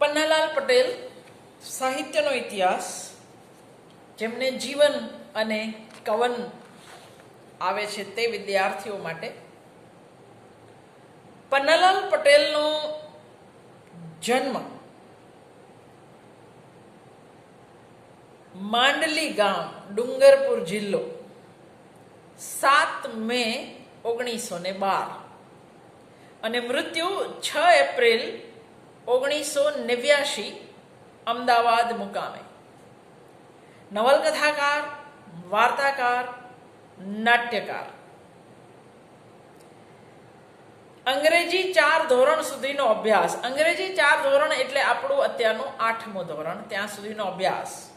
પન્નાલાલ પટેલ, સાહિત્યનો ઇતિહાસ, જેમને જીવન અને કવન આવે છે તે વિદ્યાર્થીઓ માટે. પન્નાલાલ પટેલનો જન્મ માંડલી ગામ, ડુંગરપુર જિલ્લો, સાત મે ઓગણીસો ને બાર. અને મૃત્યુ છ એપ્રિલ ઓગણીસો નેવ્યાશી અમદાવાદ મુકામે. નવલકથાકાર, વાર્તાકાર, નાટ્યકાર. અંગ્રેજી ચાર ધોરણ સુધીનો અભ્યાસ. અંગ્રેજી ચાર ધોરણ એટલે આપણું અત્યારનું આઠમું ધોરણ, ત્યાં સુધીનો અભ્યાસ.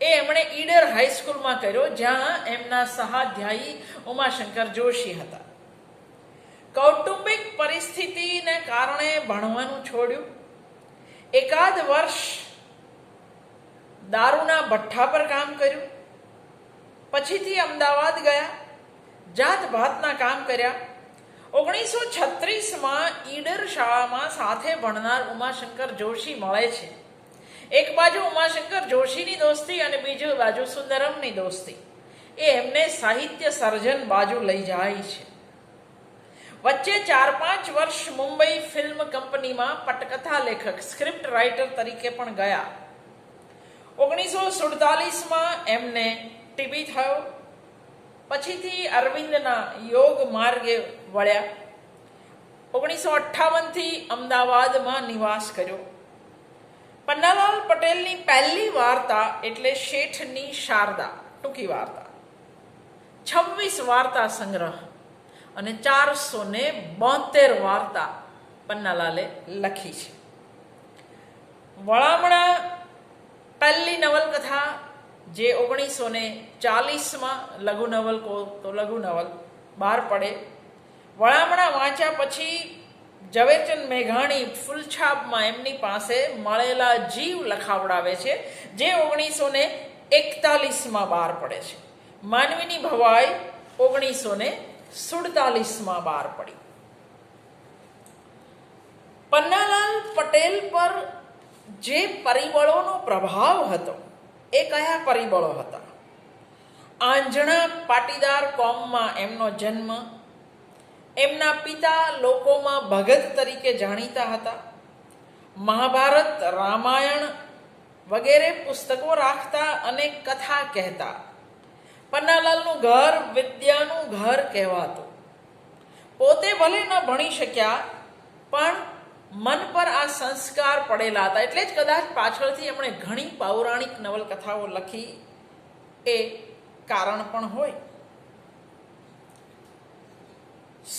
એ એમણે ઈડર હાઈસ્કૂલમાં કર્યો, જ્યાં એમના સહાધ્યાયી ઉમાશંકર જોશી હતા. કૌટુંબિક પરિસ્થિતિને કારણે ભણવાનું છોડ્યું. એકાદ વર્ષ દારૂના ભઠ્ઠા પર કામ કર્યું. પછીથી અમદાવાદ ગયા જાત ભાતના કામ કર્યા. ઓગણીસો છત્રીસમાં ઈડર શાળામાં સાથે ભણનાર ઉમાશંકર જોશી મળે છે. એક બાજુ ઉમાશંકર જોશીની દોસ્તી અને બીજી બાજુ સુંદરમની દોસ્તી. એ એમને સાહિત્ય સર્જન બાજુ લઈ જાય છે. વચ્ચે ચાર પાંચ વર્ષ મુંબઈ ફિલ્મ કંપનીમાં પટકથા લેખક, સ્ક્રિપ્ટ રાઇટર તરીકે પણ ગયા. ઓગણીસો સુડતાલીસમાં એમને ટીબી થયો. પછીથી અરવિંદના યોગ માર્ગે વળ્યા. ઓગણીસો અઠ્ઠાવનથી અમદાવાદમાં નિવાસ કર્યો. પન્નાલાલ પટેલની પહેલી વાર્તા એટલે શેઠની શારદા. ટૂંકી વાર્તા. છવ્વીસ વાર્તા સંગ્રહ. અને ચારસો ને બોતેર વાર્તા પન્નાલાલે લખી છે. વળામણા પહેલી નવલકથા જે ઓગણીસો ને ચાલીસમાં લઘુ નવલ કહો તો લઘુ નવલ, બહાર પડે. વળામણા વાંચ્યા પછી ઝવેરચંદ મેઘાણી ફૂલછાપમાં એમની પાસે મળેલા જીવ લખાવડાવે છે, જે ઓગણીસો ને એકતાલીસમાં બહાર પડે છે. માનવીની ભવાઈ ઓગણીસો ને સુડતાલીસમાં બહાર પડી. પન્નાલાલ પટેલ પર જે પરિબળોનો પ્રભાવ હતો, એ કયા પરિબળો હતા? આંજણા પાટીદાર કોમમાં એમનો જન્મ, એમના પિતા લોકોમાં ભગત તરીકે જાણીતા હતા, મહાભારત, રામાયણ વગેરે પુસ્તકો રાખતા અને કથા કહેતા પન્નાલાલનું ઘર વિદ્યાનું ઘર કહેવાતું. પોતે ભલે ન ભણી શક્યા, પણ મન પર આ સંસ્કાર પડેલા હતા. એટલે જ કદાચ પાછળથી એમણે ઘણી પૌરાણિક નવલકથાઓ લખી. એ કારણ પણ હોય.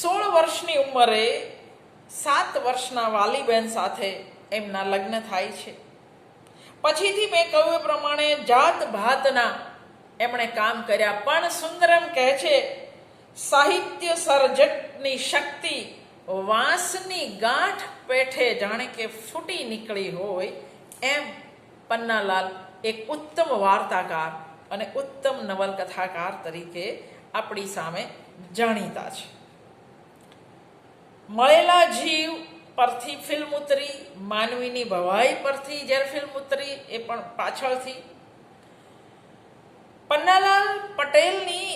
સોળ વર્ષની ઉંમરે સાત વર્ષના વાલીબેન સાથે એમના લગ્ન થાય છે. પછીથી મેં કહ્યું એ પ્રમાણે જાત ભાતના એમણે કામ કર્યા. પણ સુંદરમ કહે છે, સાહિત્ય સર્જકની શક્તિ વાંસની ગાંઠ પેઠે જાણે કે ફૂટી નીકળી હોય. એમ પન્નાલાલ એક ઉત્તમ વાર્તાકાર અને ઉત્તમ નવલકથાકાર તરીકે આપણી સામે જાણીતા છે. મળેલા જીવ પરથી ફિલ્મ ઉતરી, માનવીની ભવાઈ પરથી જ્યારે ફિલ્મ ઉતરી, એ પણ પાછળથી પન્નાલાલ પટેલની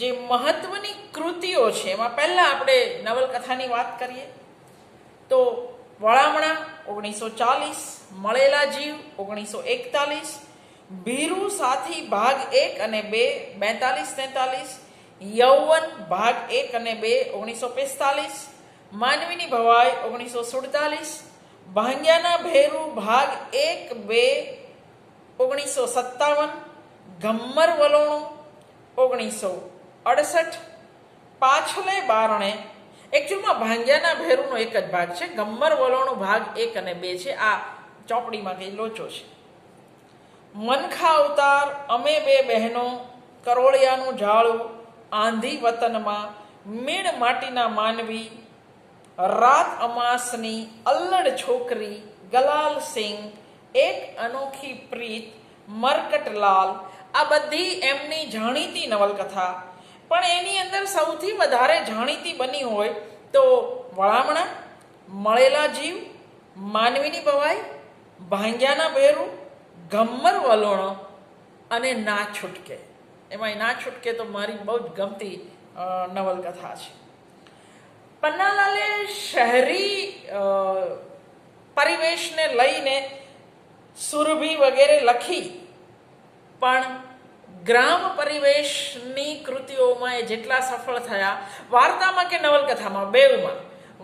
જે મહત્વની કૃતિઓ છે, એમાં પહેલાં આપણે નવલકથાની વાત કરીએ. તો વળામણા ઓગણીસો ચાલીસ મળેલા જીવ ઓગણીસો એકતાલીસ ભીરુ સાથી ભાગ એક અને બે બેતાલીસ તેતાલીસ, યૌવન ભાગ એક અને બે ઓગણીસો પિસ્તાલીસ માનવીની ભવાઈ ઓગણીસો સુડતાલીસ ભાંગ્યાના ભેરુ ભાગ એક બે ઓગણીસો સત્તાવન ગમ્મર વલોણું, ઓગણીસો અડસઠ, પાછલે બારણે. એકચ્યુઅલમાં ભાંગ્યાના ભેરુનો એક જ ભાગ છે. ગમ્મર વલોણું ભાગ એક અને બે છે. આ ચોપડીમાં કંઈ લોચો છે. મનખા અવતાર, અમે બે બહેનો, કરોળિયાનું ઝાડું, આંધી વતનમાં, મીણ માટીના માનવી, રાત અમાસની અલ્લડ છોકરી, ગલાલ સિંહ, એક અનોખી પ્રીત, મરકટલાલ આ બધી એમની જાણીતી નવલકથા. પણ એની અંદર સૌથી વધારે જાણીતી બની હોય તો વળામણા, મળેલા જીવ, માનવીની ભવાઈ ભાંગ્યાના બેરું, ગમ્મર વલોણો અને ના છૂટકે. એમાં ના છૂટકે તો મારી બહુ જ ગમતી નવલકથા છે. પન્નાલાલે શહેરી પરિવેશને લઈને સુરભી વગેરે લખી પણ ગ્રામ પરિવેશની કૃતિઓમાં એ જેટલા સફળ થયા, વાર્તામાં કે નવલકથામાં, બેઉમાં,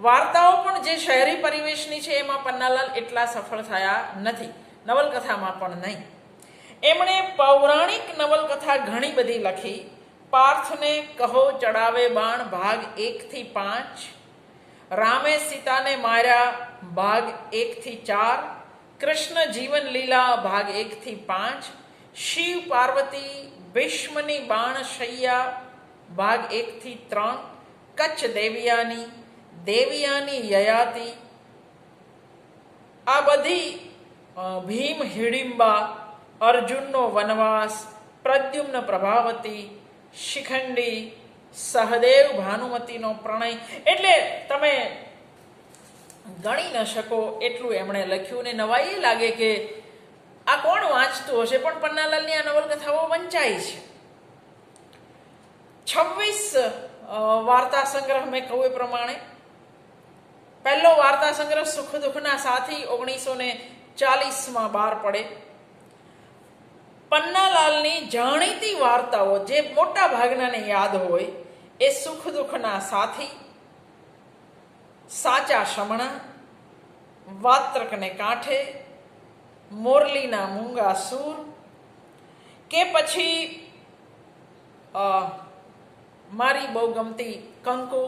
વાર્તાઓ પણ જે શહેરી પરિવેશની છે એમાં પન્નાલાલ એટલા સફળ થયા નથી, નવલકથામાં પણ નહીં. એમણે પૌરાણિક નવલકથા ઘણી બધી લખી. પાર્થને કહો ચડાવે બાણ ભાગ એકથી પાંચ, રામે સીતાને માર્યા ભાગ એકથી ચાર, કૃષ્ણ જીવન લીલા ભાગ એકથી પાંચ શિવ, પાર્વતી, ભીષ્મની બાણ શૈયા, ભાગ એકથી ત્રણ, કચ્છ દેવિયાની દેવિયાની યયાતિ, આ બધી ભીમ, હિડિંબા, અર્જુનનો વનવાસ, પ્રદ્યુમ્ન પ્રભાવતી, શિખંડી, સહદેવ ભાનુમતીનો પ્રણય. એટલે તમે ગણી ન શકો એટલું એમણે લખ્યું ને નવાઈ લાગે કે આ કોણ વાંચતું હશે? પણ પન્નાલાલની આ નવલકથાઓ વંચાય છે. છવ્વીસ વાર્તા સંગ્રહ મેં કહું એ પ્રમાણે. પહેલો વાર્તા સંગ્રહ સુખ દુઃખના સાથી ઓગણીસો ને ચાલીસમાં બહાર પડે. પન્નાલાલની જાણીતી વાર્તાઓ જે મોટા ભાગનાને યાદ હોય, એ સુખ દુઃખના સાથી, સાચા શમણા, વાત્રકને કાંઠે મોરલીના મૂંગા સૂર કે પછી મારી બહુ ગમતી કંકુ,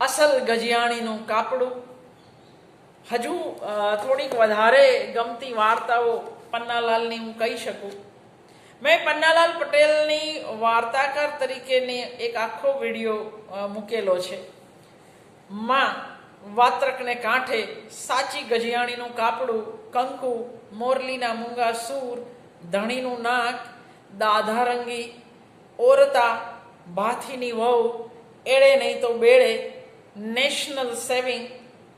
અસલ ગજિયાણીનું કાપડું. હજુ થોડીક વધારે ગમતી વાર્તાઓ પન્નાલાલની હું કહી શકું. મેં પન્નાલાલ પટેલની વાર્તાકાર તરીકેની એક આખો વીડિયો મૂકેલો છે. માં વાત્રકને કાંઠે સાચી ગજિયાણીનું કાપડું, કંકુ, મોરલીના મૂંગા સૂર, ધણીનું નાક દાધારંગી ઓરતા, ભાથીની વહુ, એળે નહીં તો બેળે, નેશનલ સેવિંગ,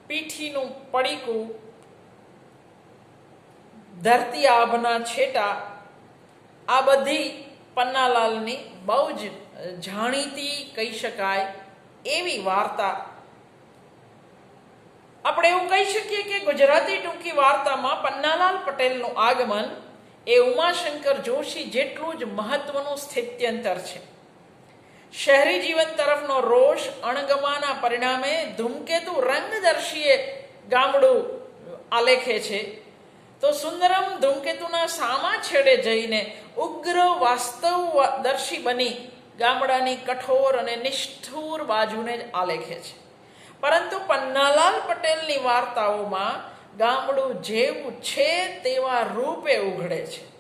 પીઠીનું પડીકું, ધરતી આભના છેટા, આ બધી પન્નાલાલની બહુ જ જાણીતી કહી શકાય એવી વાર્તા આપણે એવું કહી શકીએ કે ગુજરાતી ટૂંકી વાર્તામાં પન્નાલાલ પટેલનું આગમન એ ઉમાશંકર જોશી જેટલું જ મહત્વનું સ્થિત્યંતર છે. શહેરી જીવન તરફનો રોષ, અણગમાના પરિણામે ધૂમકેતુ રંગદર્શીએ ગામડું આલેખે છે. તો સુંદરમ ધૂમકેતુના સામા છેડે જઈને ઉગ્ર વાસ્તવ દર્શી બની ગામડાની કઠોર અને નિષ્ઠુર બાજુને જ આલેખે છે. પરંતુ પન્નાલાલ પટેલની વાર્તાઓમાં ગામડું જેવું છે તેવા રૂપે ઉઘડે છે.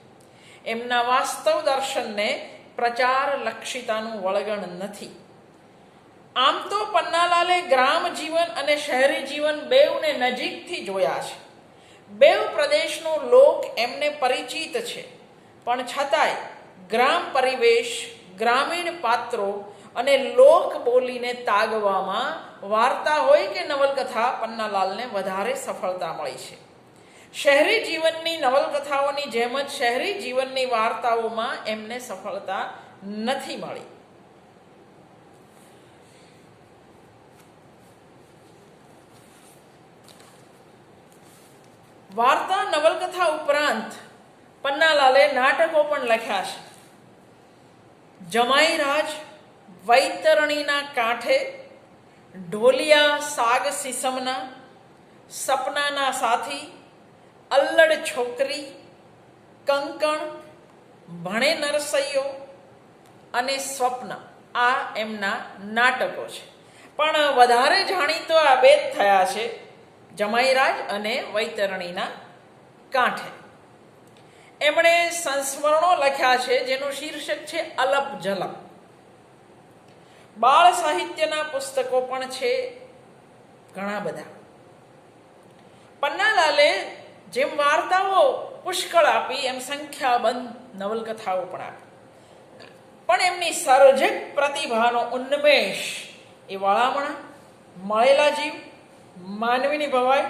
એમના વાસ્તવ દર્શનને પ્રચાર લક્ષિતાનું વળગણ નથી. આમ તો પન્નાલાલે ગ્રામ જીવન અને શહેરી જીવન બેઉને નજીકથી જોયા છે. બેઉ પ્રદેશનો લોક એમને પરિચિત છે. પણ છતાંય ગ્રામ પરિવેશ, ગ્રામીણ પાત્રો અને લોક બોલીને તાગવામાં વાર્તા હોય કે નવલકથા, પન્નાલાલને વધારે સફળતા મળી છે. શહેરી જીવનની નવલકથાઓની જેમ જ શહેરી જીવનની વાર્તાઓમાં એમને સફળતા નથી મળી. વાર્તા નવલકથા ઉપરાંત પન્નાલાલે નાટકો પણ લખ્યા છે. જમાઈ રાજ વૈતરણીના કાંઠે ઢોલિયા, સાગ સિસમના સપનાના સાથી, અલ્લડ છોકરી, કંકણ, ભણે નરસૈયો અને સ્વપ્ન આ એમના નાટકો છે. પણ વધારે જાણીતો આ બે થયા છે, જમાઈરાજ અને વૈતરણીના કાંઠે. એમણે સંસ્મરણો લખ્યા છે, જેનું શીર્ષક છે અલપ જલપ. બાળ સાહિત્યના પુસ્તકો પણ છે ઘણા બધા. પન્નાલાલે જેમ વાર્તાઓ પુષ્કળ આપી, એમ સંખ્યાબંધ નવલકથાઓ પણ આપી. પણ એમની સર્જક પ્રતિભાનો ઉન્મેષ એ વળામણા, મળેલા જીવ, માનવીની ભવાઈ,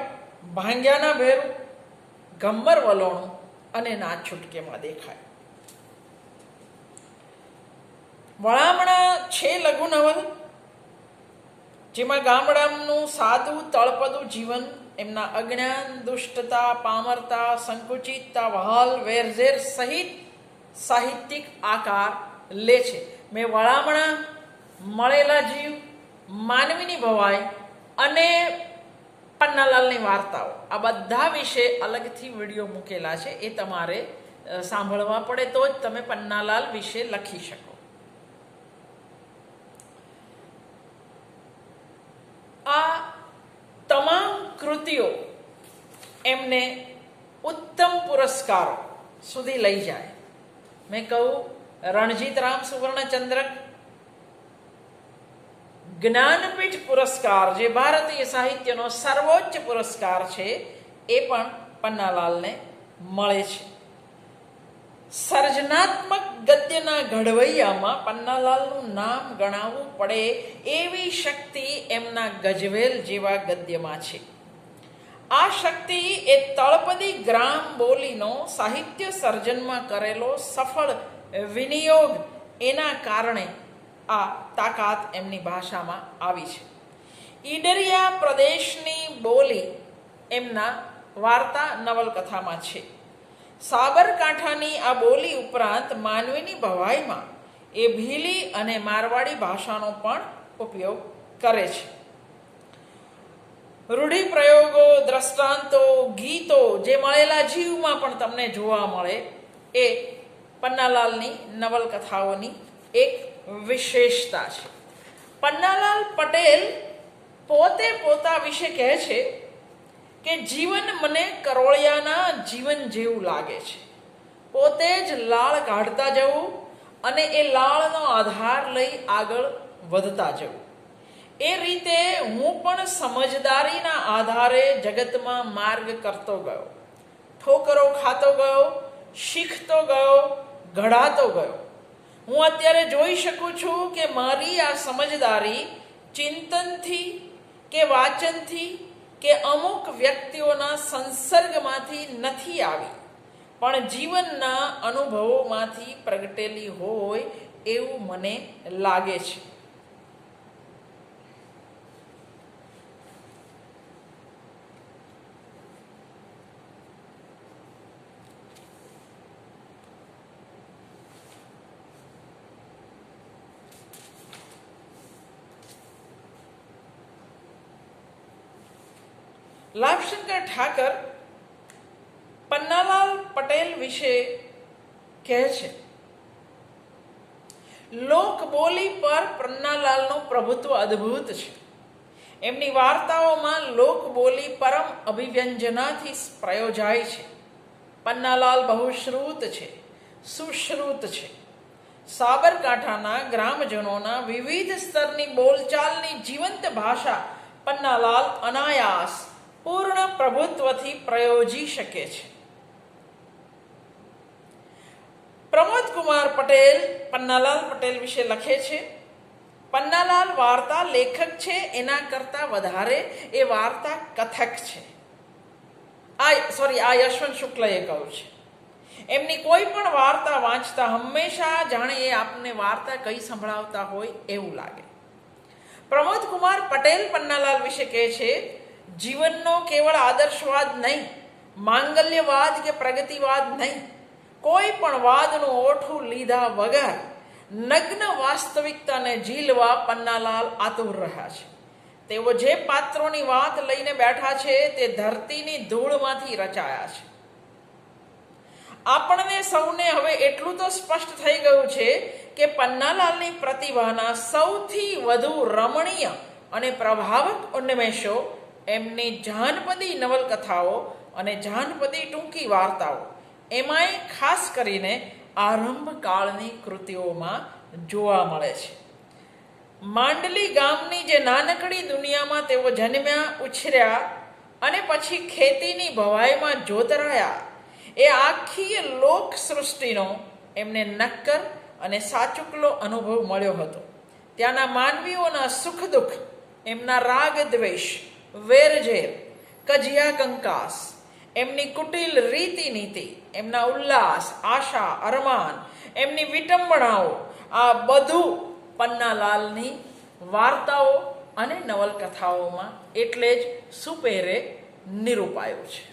ભાંગ્યાના ભેરું, ગમ્મર વલોણું અને ના છૂટકેમાં દેખાય. વળામણા છે લઘુ નવલ જેમાં ગામડાનું સાદું તળપદું જીવન, એમના અજ્ઞાન, દુષ્ટતા, પામરતા, સંકુચિતતા, વહાલ, વેરઝેર સહિત સાહિત્યિક આકાર લે છે. મેં વળામણા મળેલા જીવ, માનવીની ભવાઈ અને પન્નાલાલની વાર્તાઓ. આ બધા વિશે અલગથી વીડિયો મૂકેલા છે. એ તમારે સાંભળવા પડે તો જ તમે પન્નાલાલ વિશે લખી શકો. આ તમામ કૃતિઓ એમને ઉત્તમ પુરસ્કારો સુધી લઈ જાય. મેં કહું રણજીત રામ સુવર્ણચંદ્રક જ્ઞાનપીઠ પુરસ્કાર, જે ભારતીય સાહિત્યનો સર્વોચ્ચ પુરસ્કાર છે, એ પણ પન્નાલાલને મળે છે. સર્જનાત્મક ગદ્યના ઘડવૈયામાં પન્નાલાલનું નામ ગણાવવું પડે એવી શક્તિ એમના ગજવેલ જેવા ગદ્યમાં છે. આ શક્તિ એ તળપદી ગ્રામ બોલીનો સાહિત્ય સર્જનમાં કરેલો સફળ વિનિયોગ એના કારણે આ તાકાત એમની ભાષામાં આવી છે. ઈડરિયા પ્રદેશની બોલી એમના વાર્તા નવલકથામાં છે. સાબરકાંઠાની આ બોલી ઉપરાંત માનવીની ભવાઈમાં એ ભીલી અને મારવાડી ભાષાનો પણ ઉપયોગ કરે છે. રૂઢિપ્રયોગો, દ્રષ્ટાંતો, ગીતો જે મળેલા જીવમાં પણ તમને જોવા મળે એ પન્નાલાલની નવલકથાઓની એક વિશેષતા છે. પન્નાલાલ પટેલ પોતે પોતા વિશે કહે છે કે જીવન મને કરોળિયાના જીવન જેવું લાગે છે. પોતે જ લાળ કાઢતા જવું અને એ લાળનો આધાર લઈ આગળ વધતા જવું. એ રીતે હું પણ સમજદારીના આધારે જગતમાં માર્ગ કરતો ગયો. ઠોકરો ખાતો ગયો, શીખતો ગયો, ઘડાતો ગયો. હું અત્યારે જોઈ શકું છું કે મારી આ સમજદારી ચિંતનથી કે વાચનથી કે અમુક વ્યક્તિઓના સંસર્ગમાંથી નથી આવી. પણ જીવનના અનુભવોમાંથી પ્રગટેલી હોય એવું મને લાગે છે. લાભશંકર ઠાકર પન્નાલાલ પટેલ વિશે કહે છે લોકબોલી પર પન્નાલાલનું પ્રભુત્વ અદ્ભુત છે. એમની વાર્તાઓમાં લોકબોલી પરમ અભિવ્યંજનાથી પ્રયોજાય છે. પન્નાલાલ બહુશ્રુત છે, સુશ્રુત છે. સાબરકાંઠાના ગ્રામજનોના વિવિધ સ્તરની બોલચાલની જીવંત ભાષા પન્નાલાલ અનાયાસ પૂર્ણ પ્રભુત્વથી પ્રયોજી શકે છે. પ્રમોદ કુમાર પટેલ, પન્નાલાલ પટેલ વિશે લખે છે, પન્નાલાલ વાર્તા લેખક છે, એના કરતા વધારે એ વાર્તા કથક છે. આ સોરી આ યશવંત શુક્લએ કહ્યું છે. એમની કોઈ પણ વાર્તા વાંચતા હંમેશા જાણે એ આપને વાર્તા કઈ સંભળાવતા હોય એવું લાગે. પ્રમોદ કુમાર પટેલ, પન્નાલાલ વિશે કહે છે જીવનનો કેવળ આદર્શવાદ નહીં, માંગલ્યવાદ કે પ્રગતિવાદ નહીં, કોઈ પણ વાદનું ઓઠું લીધા વગર નગ્ન વાસ્તવિકતાને ઝીલવા પન્નાલાલ આતુર રહ્યા છે. તેઓ જે પાત્રોની વાત લઈને બેઠા છે તે ધરતીની ધૂળમાંથી રચાયા છે. આપણને સૌને હવે એટલું તો સ્પષ્ટ થઈ ગયું છે કે પન્નાલાલની પ્રતિભાના સૌથી વધુ રમણીય અને પ્રભાવક ઉન્મેષો એમની જાનપદી નવલકથાઓ અને જાનપદી ટૂંકી વાર્તાઓ, એમાંય ખાસ કરીને આરંભ કાળની કૃતિઓમાં જોવા મળે છે. માંડલી ગામની જે નાનકડી દુનિયામાં તેઓ જન્મ્યા, ઉછર્યા અને પછી ખેતીની ભવાઈમાં જોતરાયા, એ આખી લોક સૃષ્ટિનો એમને નક્કર અને સાચુકલો અનુભવ મળ્યો હતો. ત્યાંના માનવીઓના સુખ દુઃખ, એમના રાગ દ્વેષ વેરઝેર કજિયા કંકાસ, એમની કુટિલ રીતિ નીતિ, એમના ઉલ્લાસ, આશા, અરમાન, એમની વિટંબણાઓ, આ બધું પન્નાલાલની વાર્તાઓ અને નવલકથાઓમાં એટલે જ સુપેરે નિરૂપાયું છે.